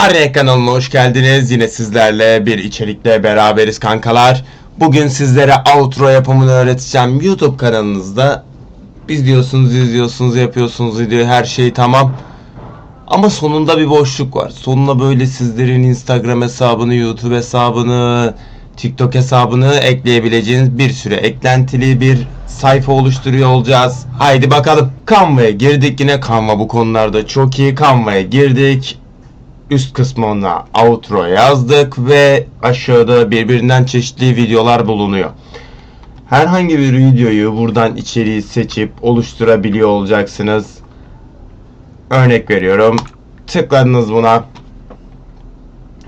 Araya kanalına hoş geldiniz. Yine sizlerle bir içerikle beraberiz kankalar. Bugün sizlere outro yapımını öğreteceğim. YouTube kanalınızda biz diyorsunuz, izliyorsunuz, yapıyorsunuz, video her şey tamam. Ama sonunda bir boşluk var. Sonuna böyle sizlerin Instagram hesabını, YouTube hesabını, TikTok hesabını ekleyebileceğiniz bir süre eklentili bir sayfa oluşturuyor olacağız. Haydi bakalım. Canva'ya girdik yine Canva bu konularda çok iyi. Canva'ya girdik. Üst kısmına outro yazdık ve aşağıda birbirinden çeşitli videolar bulunuyor. Herhangi bir videoyu buradan içeriği seçip oluşturabiliyor olacaksınız. Örnek veriyorum. Tıkladınız buna.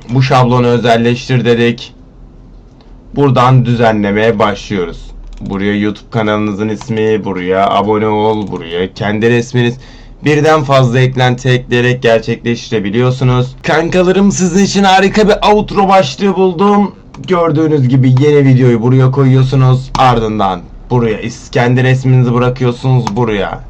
Bu şablonu özelleştir dedik. Buradan düzenlemeye başlıyoruz. Buraya YouTube kanalınızın ismi, buraya abone ol, buraya kendi resminiz. Birden fazla eklenti ekleyerek gerçekleştirebiliyorsunuz. Kankalarım sizin için harika bir outro başlığı buldum. Gördüğünüz gibi yeni videoyu buraya koyuyorsunuz. Ardından buraya kendi resminizi bırakıyorsunuz buraya.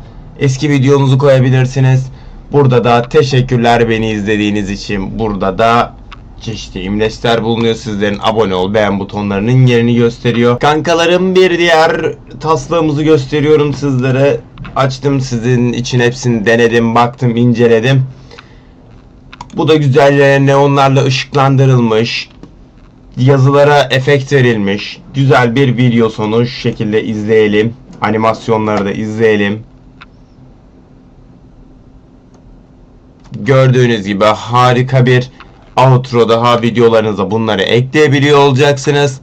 Eski videonuzu koyabilirsiniz. Burada da teşekkürler beni izlediğiniz için. Burada da çeşitli imleçler bulunuyor sizlerin abone ol beğen butonlarının yerini gösteriyor. Kankalarım bir diğer taslağımızı gösteriyorum sizlere. Açtım sizin için hepsini denedim, baktım, inceledim. Bu da güzel neonlarla ışıklandırılmış. Yazılara efekt verilmiş. Güzel bir video sonu şu şekilde izleyelim. Animasyonları da izleyelim. Gördüğünüz gibi harika bir outro daha videolarınıza bunları ekleyebiliyor olacaksınız.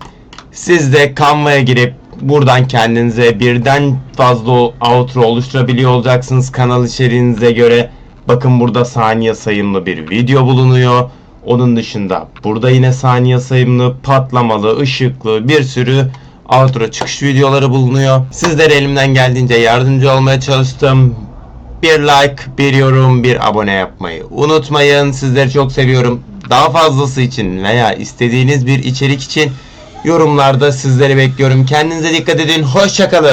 Siz de Canva'ya girip buradan kendinize birden fazla outro oluşturabiliyor olacaksınız kanal içeriğinize göre. Bakın burada saniye sayımlı bir video bulunuyor. Onun dışında burada yine saniye sayımlı, patlamalı, ışıklı bir sürü outro çıkış videoları bulunuyor. Sizlere elimden geldiğince yardımcı olmaya çalıştım. Bir like, bir yorum, bir abone yapmayı unutmayın. Sizleri çok seviyorum. Daha fazlası için veya istediğiniz bir içerik için yorumlarda sizleri bekliyorum. Kendinize dikkat edin. Hoşçakalın.